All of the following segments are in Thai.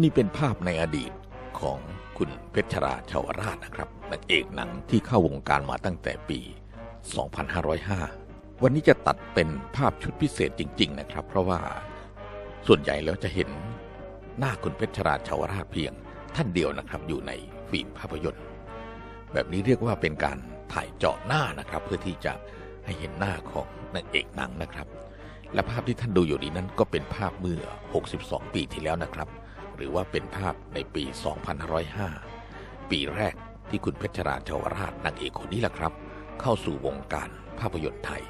นี่เป็นภาพในอดีตของคุณเพชรราชาวราชนะครับนักเอกหนังที่เข้าวงการมาตั้งแต่ปี 2505 วันนี้จะตัดเป็นภาพชุดพิเศษจริง ๆ นะครับ เพราะว่าส่วนใหญ่แล้วจะเห็นหน้าคุณเพชรราชาวราชเพียงท่านเดียวนะครับอยู่ในฟิล์มภาพยนตร์ แบบนี้เรียกว่าเป็นการถ่ายเจาะหน้านะครับ เพื่อที่จะให้เห็นหน้าของนางเอกหนังนะครับ และภาพที่ท่านดูอยู่นี้นั้นก็เป็นภาพเมื่อ 62 ปีที่แล้วนะครับ รือว่าเป็นภาพในปี 2505 ปีแรกที่คุณเพชรราชวราชนางเอกคนนี้แหละครับ เข้าสู่วงการภาพยนตร์ไทย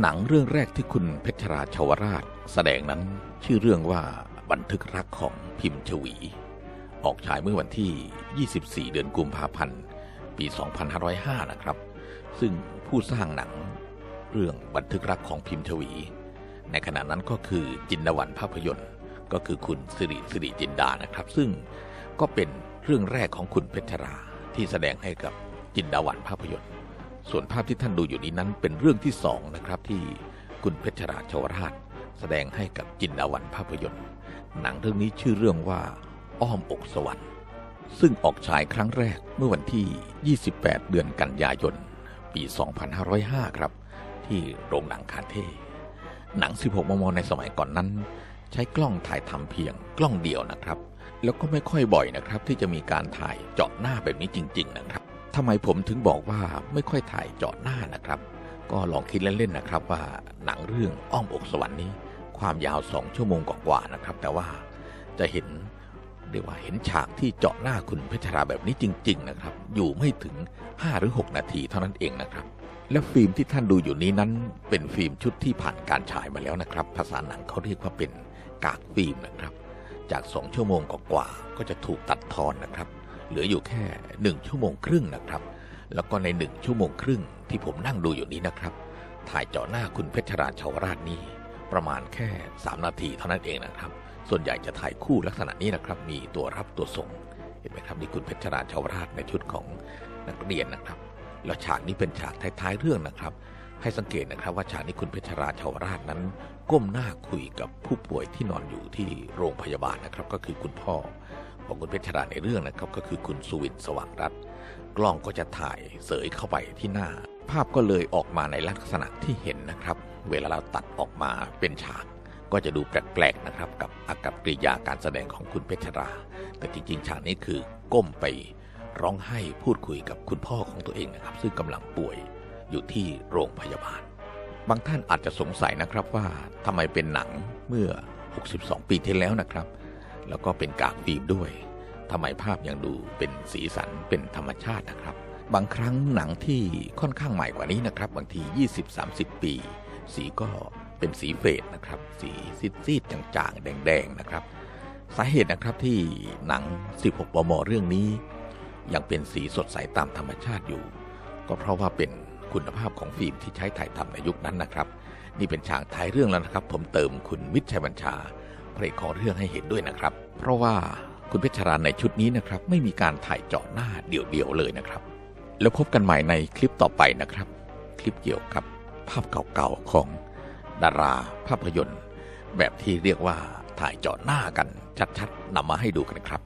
หนังเรื่องแรกที่คุณเพชรราชวราช แสดงนั้นชื่อเรื่องว่าบันทึกรักของพิมพ์ชวี ออกฉายเมื่อวันที่ 24 เดือนกุมภาพันธ์ ปี 2505 นะครับ ซึ่งผู้สร้างหนังเรื่องบันทึกรักของพิมพ์ชวี ในขณะนั้นก็คือจินดาวันภาพยนตร์ ก็คือคุณสิริสิริจินดานะครับ ซึ่งก็เป็นเรื่องแรกของคุณเพชรราที่แสดงให้กับจินดาวันภาพยนตร์ ส่วนภาพที่ท่านดูอยู่นี้นั้นเป็นเรื่องที่สองนะครับที่คุณเพชรราชวราช แสดงให้กับจินดาวันภาพยนตร์ หนังเรื่องนี้ชื่อเรื่องว่าอ้อมอกสวรรค์ ซึ่งออกฉายครั้งแรกเมื่อวันที่ 28 เดือนกันยายน ปี 2505 ครับ ที่โรงหนังคาเท่หนัง 16 มม ในสมัยก่อนนั้น ใช้กล้องถ่ายทำเพียงกล้องเดียวนะครับ แล้วก็ไม่ค่อยบ่อยนะครับ ที่จะมีการถ่ายเจาะหน้าแบบนี้จริง ๆ นะครับทำไมผมถึงบอกว่าไม่ค่อยถ่ายเจาะหน้านะครับ ก็ลองคิดเล่นๆนะครับว่าหนังเรื่องอ้อมอกสวรรค์นี้ ความยาว2ชั่วโมงกว่าๆนะครับ แต่ว่าจะเห็นเรียกว่าเห็นฉากที่เจาะหน้าคุณเพชรราแบบนี้จริง ๆ นะครับ อยู่ไม่ถึง 5 หรือ 6 นาทีเท่านั้นเองนะครับ และฟิล์มที่ท่านดูอยู่นี้นั้น เป็นฟิล์มชุดที่ผ่านการฉายมาแล้วนะครับ ภาษาหนังเขาเรียกว่าเป็น กากฟิล์มนะครับ จาก 2 ชั่วโมงกว่าก็จะถูกตัดทอนนะครับ เหลืออยู่แค่ 1 ชั่วโมงครึ่งนะครับ แล้วก็ใน 1 ชั่วโมงครึ่งที่ผมนั่งดูอยู่นี้นะครับ ถ่ายเจาะหน้าคุณเพชรราชาวราชนี้ประมาณแค่ 3 นาทีเท่านั้นเองนะครับ ส่วนใหญ่จะถ่ายคู่ลักษณะนี้นะครับ มีตัวรับตัวส่ง เห็นไหมครับนี่คุณเพชรราชาวราชในชุดของนักเรียนนะครับ แล้วฉากนี้เป็นฉากท้ายๆเรื่องนะครับ ให้สังเกตนะครับว่าฉากนี้คุณเพชรราชาวราชนั้น ก้มหน้าคุยกับผู้ป่วยที่นอนอยู่ที่โรงพยาบาลนะครับ ก็คือคุณพ่อของคุณเพชรราในเรื่องนะครับ ก็คือคุณสุวินทร์สว่างรัตน์กล้องก็จะถ่ายเสยเข้าไปที่หน้า ภาพก็เลยออกมาในลักษณะที่เห็นนะครับ เวลาเราตัดออกมาเป็นฉากก็จะดูแปลกๆนะครับกับอากับกริยาการแสดงของคุณเพชรรา แต่จริงๆฉากนี้คือก้มไปร้องไห้พูดคุยกับคุณพ่อของตัวเองนะครับ ซึ่งกำลังป่วย อยู่ที่โรงพยาบาล บางท่านอาจจะสงสัยนะครับว่าทำไมเป็นหนังเมื่อ 62 ปีที่แล้วนะครับ แล้วก็เป็นกากฟิล์มด้วยทำไมภาพยังดูเป็นสีสันเป็นธรรมชาตินะครับ บางครั้งหนังที่ค่อนข้างใหม่กว่านี้นะครับ บางที 20-30 ปี สีก็เป็นสีเฟดนะครับ สีซีดๆจางๆ แดงๆนะครับ สาเหตุนะครับที่หนัง 16 มม เรื่องนี้ ยังเป็นสีสดใสตามธรรมชาติอยู่ ก็เพราะว่าเป็น คุณภาพของฟิล์มที่ใช้ถ่ายทำในยุคนั้นนะครับ นี่เป็นฉากท้ายเรื่องแล้วนะครับ ผมเติมคุณมิตรชัยบัญชาพระเอกของเรื่องให้เห็นด้วยนะครับ เพราะว่าคุณเพชรราในชุดนี้นะครับ ไม่มีการถ่ายเจาะหน้าเดี่ยวๆเลยนะครับ แล้วพบกันใหม่ในคลิปต่อไปนะครับ คลิปเกี่ยวกับภาพเก่าๆของดาราภาพยนตร์ แบบที่เรียกว่าถ่ายเจาะหน้ากันชัดๆนำมาให้ดูกันครับ